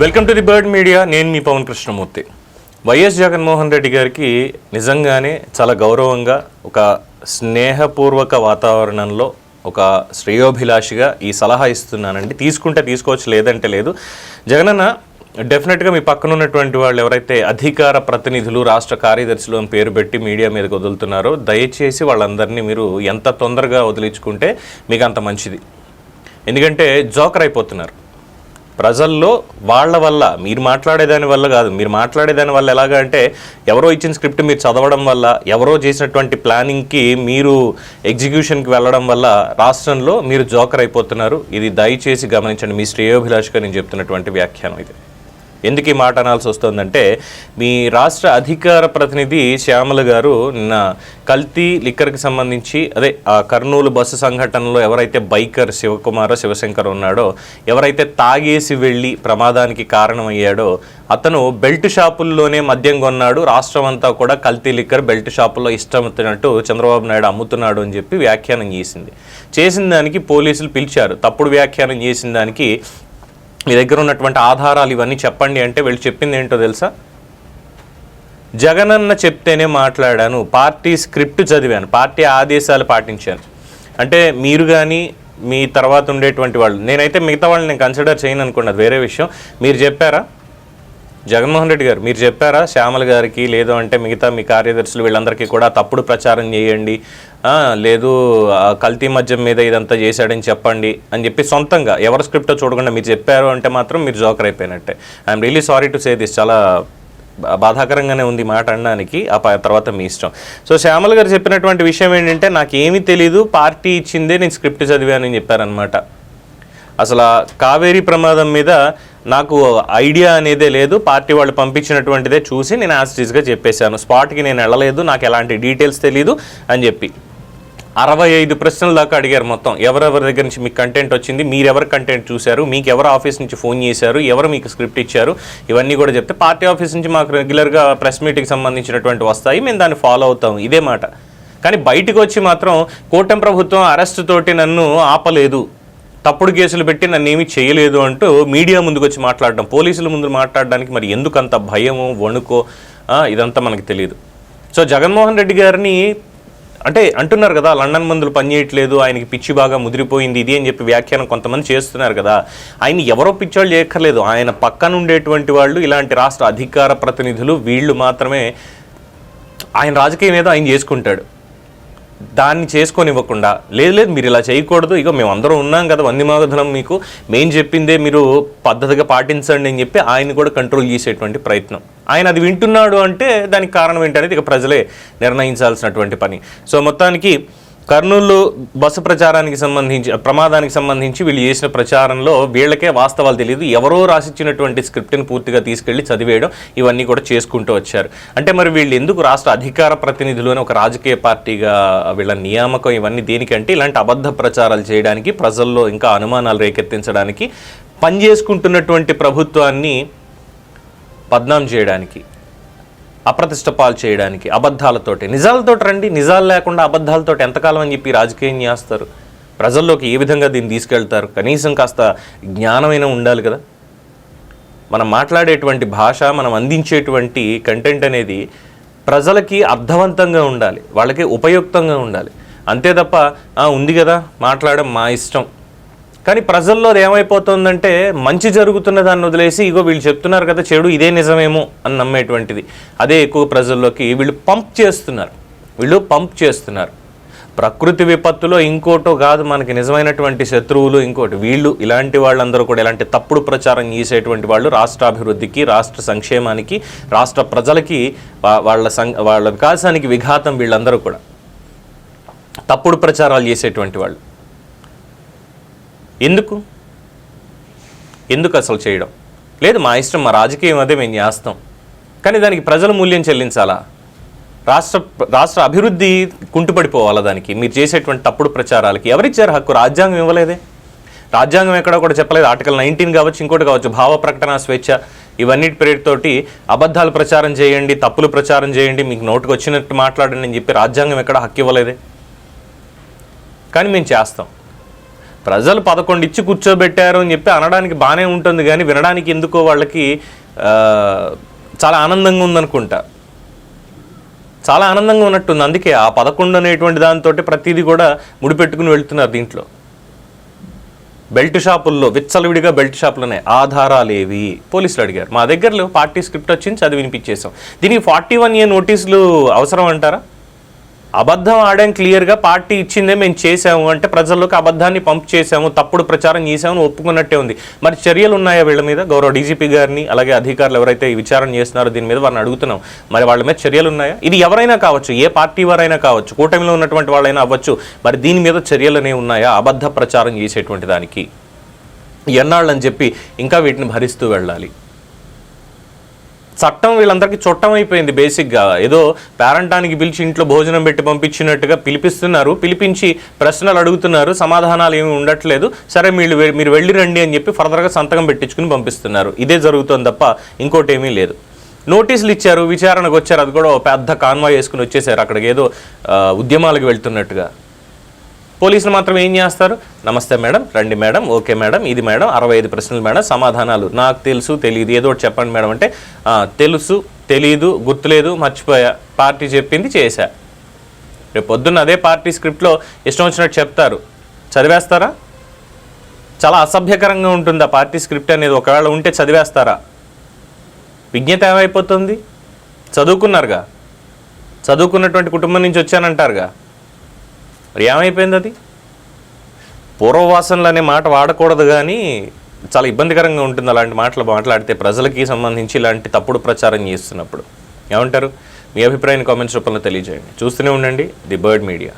Welcome to the bird media. నేను మీ Pavan Krishnamurthy. YS Jaganmohan Reddy గారికి నిజంగానే చాలా గౌరవంగా ఒక స్నేహపూర్వక వాతావరణంలో ఒక శ్రేయోభిలాషిగా ఈ సలహా ఇస్తున్నానండి. తీసుకుంటే తీసుకోవచ్చు లేదంటే లేదు. జగనన్న డెఫినెట్గా మీ పక్కన ఉన్నటువంటి వాళ్ళు ఎవరైతే అధికార ప్రతినిధులు రాష్ట్ర కార్యదర్శులు అని పేరు పెట్టి మీడియా మీదకి వదులుతున్నారో దయచేసి వాళ్ళందరినీ మీరు ఎంత తొందరగా వదిలించుకుంటే మీకు అంత మంచిది. ఎందుకంటే జోకర్ అయిపోతున్నారు. ప్రజల్లో వాళ్ళ వల్ల మీరు మాట్లాడేదాని వల్ల కాదు. మీరు మాట్లాడేదాని వల్ల ఎలాగా అంటే ఎవరో ఇచ్చిన స్క్రిప్ట్ మీరు చదవడం వల్ల ఎవరో చేసినటువంటి ప్లానింగ్కి మీరు ఎగ్జిక్యూషన్కి వెళ్ళడం వల్ల రాష్ట్రంలో మీరు జోకర్ అయిపోతున్నారు. ఇది దయచేసి గమనించండి. మీ శ్రేయోభిలాష్గా నేను చెప్తున్నటువంటి వ్యాఖ్యానం ఇది. ఎందుకు ఈ మాట అనాల్సి వస్తుందంటే మీ రాష్ట్ర అధికార ప్రతినిధి శ్యామల గారు నిన్న కల్తీ లిక్కర్కి సంబంధించి అదే ఆ కర్నూలు బస్సు సంఘటనలో ఎవరైతే బైకర్ శివకుమారో శివశంకర్ ఉన్నాడో ఎవరైతే తాగేసి వెళ్ళి ప్రమాదానికి కారణమయ్యాడో అతను బెల్ట్ షాపుల్లోనే మద్యం కొన్నాడు. రాష్ట్రం అంతా కూడా కల్తీ లిక్కర్ బెల్ట్ షాపుల్లో ఇష్టం వచ్చినట్టు చంద్రబాబు నాయుడు అమ్ముతున్నాడు అని చెప్పి వ్యాఖ్యానం చేసింది. చేసిన దానికి పోలీసులు పిలిచారు. తప్పుడు వ్యాఖ్యానం చేసిన దానికి మీ దగ్గర ఉన్నటువంటి ఆధారాలు ఇవన్నీ చెప్పండి అంటే వీళ్ళు చెప్పింది ఏంటో తెలుసా? జగనన్న చెప్తేనే మాట్లాడాను పార్టీ స్క్రిప్ట్ చదివాను పార్టీ ఆదేశాలు పాటించాను. అంటే మీరు కానీ మీ తర్వాత ఉండేటువంటి వాళ్ళు నేనైతే మిగతా వాళ్ళని నేను కన్సిడర్ చేయను అనుకోండి వేరే విషయం. మీరు చెప్పారా? జగన్మోహన్ రెడ్డి గారు మీరు చెప్పారా? శ్యామల గారికి లేదు అంటే మిగతా మీ కార్యదర్శులు వీళ్ళందరికీ కూడా తప్పుడు ప్రచారం చేయండి. లేదు కల్తీ మద్యం మీద ఇదంతా చేశాడని చెప్పండి అని చెప్పి సొంతంగా ఎవరి స్క్రిప్టో చూడకుండా మీరు చెప్పారు అంటే మాత్రం మీరు జోకర్ అయిపోయినట్టే. I'm really sorry to say this చాలా బా- బాధాకరంగానే ఉంది మాట అనడానికి ఆ ప- తర్వాత మీ ఇష్టం. సో శ్యామల గారు చెప్పినటువంటి విషయం ఏంటంటే నాకు ఏమీ తెలీదు పార్టీ ఇచ్చిందే నేను స్క్రిప్ట్ చదివానని చెప్పారనమాట అసలు కావేరీ ప్రమాదం మీద నాకు ఐడియా అనేదే లేదు. పార్టీ వాళ్ళు పంపించినటువంటిదే చూసి నేను యాస్టీస్గా చెప్పేశాను. స్పాట్కి నేను వెళ్ళలేదు నాకు ఎలాంటి డీటెయిల్స్ తెలియదు అని చెప్పి. అరవై ఐదు ప్రశ్నల దాకా అడిగారు మొత్తం. ఎవరెవరి దగ్గర నుంచి మీకు కంటెంట్ వచ్చింది మీరు ఎవరు కంటెంట్ చూశారు మీకు ఎవరు ఆఫీస్ నుంచి ఫోన్ చేశారు ఎవరు మీకు స్క్రిప్ట్ ఇచ్చారు ఇవన్నీ కూడా చెప్తే పార్టీ ఆఫీస్ నుంచి మాకు రెగ్యులర్గా ప్రెస్ మీట్కి సంబంధించినటువంటి వస్తాయి మేము దాన్ని ఫాలో అవుతాం. ఇదే మాట. కానీ బయటకు వచ్చి మాత్రం కూటమి ప్రభుత్వం అరెస్ట్ తోటి నన్ను ఆపలేదు. తప్పుడు కేసులు పెట్టి నన్ను ఏమీ చేయలేదు అంటూ మీడియా ముందుకు వచ్చి మాట్లాడడం పోలీసుల ముందు మాట్లాడడానికి మరి ఎందుకంత భయము భయమో వణుకో ఇదంతా మనకు తెలియదు సో జగన్మోహన్ రెడ్డి గారిని అంటే అంటున్నారు కదా లండన్ మందులు పనిచేయట్లేదు ఆయనకి పిచ్చి బాగా ముదిరిపోయింది ఇది అని చెప్పి వ్యాఖ్యానం కొంతమంది చేస్తున్నారు కదా ఆయన ఎవరో పిచ్చోళ్ళు చేయక్కర్లేదు. ఆయన పక్కన ఉండేటువంటి వాళ్ళు ఇలాంటి రాష్ట్ర అధికార ప్రతినిధులు వీళ్ళు మాత్రమే ఆయన రాజకీయం ఏదో ఆయన చేసుకుంటాడు. దాన్ని చేసుకొని ఇవ్వకుండా లేదు లేదు మీరు ఇలా చేయకూడదు ఇక మేము అందరం ఉన్నాం కదా వంది మాగధనం మీకు మేము చెప్పిందే మీరు పద్ధతిగా పాటించండి అని చెప్పి ఆయన కూడా కంట్రోల్ చేసేటువంటి ప్రయత్నం. ఆయన అది వింటున్నాడు అంటే దానికి కారణం ఏంటనేది ఇక ప్రజలే నిర్ణయించాల్సినటువంటి పని. సో మొత్తానికి కర్నూలు బస్సు ప్రచారానికి సంబంధించి ప్రమాదానికి సంబంధించి వీళ్ళు చేసిన ప్రచారంలో వీళ్ళకే వాస్తవాలు తెలియదు. ఎవరో రాసిచ్చినటువంటి స్క్రిప్ట్ని పూర్తిగా తీసుకెళ్ళి చదివేయడం ఇవన్నీ కూడా చేసుకుంటూ వచ్చారు. అంటే మరి వీళ్ళు ఎందుకు రాష్ట్ర అధికార ప్రతినిధులు అని ఒక రాజకీయ పార్టీగా వీళ్ళ నియామకం ఇవన్నీ దేనికంటే ఇలాంటి అబద్ధ ప్రచారాలు చేయడానికి ప్రజల్లో ఇంకా అనుమానాలు రేకెత్తించడానికి పనిచేసుకుంటున్నటువంటి ప్రభుత్వాన్ని బద్నాం చేయడానికి అప్రతిష్ట పాలు చేయడానికి అబద్ధాలతోటి. నిజాలతోటి రండి నిజాలు లేకుండా అబద్ధాలతోటి ఎంతకాలం అని చెప్పి రాజకీయం చేస్తారు. ప్రజల్లోకి ఏ విధంగా దీన్ని తీసుకెళ్తారు? కనీసం కాస్త జ్ఞానమైన ఉండాలి కదా. మనం మాట్లాడేటువంటి భాష మనం అందించేటువంటి కంటెంట్ అనేది ప్రజలకి అర్థవంతంగా ఉండాలి. వాళ్ళకి ఉపయుక్తంగా ఉండాలి. అంతే తప్ప ఉంది కదా మాట్లాడడం మా ఇష్టం. కానీ ప్రజల్లో అది ఏమైపోతుందంటే మంచి జరుగుతున్న దాన్ని వదిలేసి ఇగో వీళ్ళు చెప్తున్నారు కదా చెడు ఇదే నిజమేమో అని నమ్మేటువంటిది. అదే ఎక్కువ ప్రజల్లోకి వీళ్ళు పంప్ చేస్తున్నారు. వీళ్ళు పంప్ చేస్తున్నారు. ప్రకృతి విపత్తులో ఇంకోటో కాదు మనకి నిజమైనటువంటి శత్రువులు ఇంకోటి. వీళ్ళు ఇలాంటి వాళ్ళందరూ కూడా ఇలాంటి తప్పుడు ప్రచారం చేసేటువంటి వాళ్ళు రాష్ట్ర అభివృద్ధికి రాష్ట్ర సంక్షేమానికి రాష్ట్ర ప్రజలకి వాళ్ళ సం వాళ్ళ వికాసానికి విఘాతం వీళ్ళందరూ కూడా. తప్పుడు ప్రచారాలు చేసేటువంటి వాళ్ళు. ఎందుకు? ఎందుకు అసలు చేయడం? లేదు మా ఇష్టం మా రాజకీయం అదే మేము చేస్తాం. కానీ దానికి ప్రజల మూల్యం చెల్లించాలా? రాష్ట్ర రాష్ట్ర అభివృద్ధి కుంటుపడిపోవాలా దానికి? మీరు చేసేటువంటి తప్పుడు ప్రచారాలకి ఎవరిచ్చారు హక్కు? రాజ్యాంగం ఇవ్వలేదే. రాజ్యాంగం ఎక్కడ కూడా చెప్పలేదు. ఆర్టికల్ నైన్టీన్ కావచ్చు ఇంకోటి కావచ్చు భావ ప్రకటన స్వేచ్ఛ ఇవన్నిటి పేరుతోటి అబద్ధాలు ప్రచారం చేయండి తప్పులు ప్రచారం చేయండి మీకు నోటుకు వచ్చినట్టు మాట్లాడండి అని చెప్పి రాజ్యాంగం ఎక్కడ హక్కు ఇవ్వలేదే. కానీ మేము చేస్తాం. ప్రజలు పదకొండు ఇచ్చి కూర్చోబెట్టారు అని చెప్పి అనడానికి బాగానే ఉంటుంది కానీ వినడానికి ఎందుకో వాళ్ళకి చాలా ఆనందంగా ఉందనుకుంటా. చాలా ఆనందంగా ఉన్నట్టుంది. అందుకే ఆ పదకొండు అనేటువంటి దాంతో ప్రతిదీ కూడా ముడిపెట్టుకుని వెళ్తున్నారు దీంట్లో. బెల్ట్ షాపుల్లో విచ్చలవిడిగా బెల్ట్ షాపులోనే ఆధారాలు ఏవి పోలీసులు అడిగారు. మా దగ్గరలో పార్టీ స్క్రిప్ట్ వచ్చింది చదివి వినిపించేసాం దీనికి ఫార్టీ వన్ ఏ నోటీసులు అవసరం అంటారా? అబద్ధం ఆడాం క్లియర్గా పార్టీ ఇచ్చిందే మేము చేసాము అంటే ప్రజల్లోకి అబద్ధాన్ని పంప్ చేసాము తప్పుడు ప్రచారం చేసామని ఒప్పుకున్నట్టే ఉంది. మరి చర్యలు ఉన్నాయా వీళ్ళ మీద? గౌరవ డీజీపీ గారిని అలాగే అధికారులు ఎవరైతే విచారణ చేస్తున్నారో దీని మీద వారిని అడుగుతున్నాం. మరి వాళ్ళ మీద చర్యలు ఉన్నాయా? ఇది ఎవరైనా కావచ్చు ఏ పార్టీ వారైనా కావచ్చు కూటమిలో ఉన్నటువంటి వాళ్ళైనా అవ్వచ్చు మరి దీని మీద చర్యలు అనేవి ఉన్నాయా? అబద్ధ ప్రచారం చేసేటువంటి దానికి. ఎన్నాళ్ళని చెప్పి ఇంకా వీటిని భరిస్తూ వెళ్ళాలి. చట్టం వీళ్ళందరికీ చుట్టం అయిపోయింది బేసిక్గా. ఏదో పేరంటానికి పిలిచి ఇంట్లో భోజనం పెట్టి పంపించినట్టుగా పిలిపిస్తున్నారు. పిలిపించి ప్రశ్నలు అడుగుతున్నారు. సమాధానాలు ఏమి ఉండట్లేదు. సరే మీరు మీరు వెళ్ళి రండి అని చెప్పి ఫర్దర్గా సంతకం పెట్టించుకుని పంపిస్తున్నారు. ఇదే జరుగుతుంది తప్ప ఇంకోటి ఏమీ లేదు. నోటీసులు ఇచ్చారు విచారణకు వచ్చారు. అది కూడా పెద్ద కాన్వాయ్ వేసుకుని వచ్చేసారు అక్కడికి. ఏదో ఉద్యమాలకు వెళ్తున్నట్టుగా. పోలీసులు మాత్రం ఏం చేస్తారు? నమస్తే మేడం రండి మేడం ఓకే మేడం ఇది మేడం అరవై ఐదు ప్రశ్నలు మేడం సమాధానాలు. నాకు తెలుసు తెలియదు ఏదో ఒకటి చెప్పండి మేడం అంటే తెలుసు తెలీదు గుర్తులేదు మర్చిపోయా పార్టీ చెప్పింది చేశా. రేపు పొద్దున్న అదే పార్టీ స్క్రిప్ట్లో ఇష్టం వచ్చినట్టు చెప్తారు. చదివేస్తారా? చాలా అసభ్యకరంగా ఉంటుంది ఆ పార్టీ స్క్రిప్ట్ అనేది ఒకవేళ ఉంటే చదివేస్తారా? విజ్ఞత ఏమైపోతుంది? చదువుకున్నారుగా? చదువుకున్నటువంటి కుటుంబం నుంచి వచ్చానంటారుగా? మరి ఏమైపోయింది అది? పూర్వవాసనలు అనే మాట వాడకూడదు కానీ చాలా ఇబ్బందికరంగా ఉంటుంది అలాంటి మాటలు మాట్లాడితే ప్రజలకి సంబంధించి ఇలాంటి తప్పుడు ప్రచారం చేస్తున్నప్పుడు. ఏమంటారు? మీ అభిప్రాయాన్ని కామెంట్స్ రూపంలో తెలియజేయండి. చూస్తూనే ఉండండి. The bird media.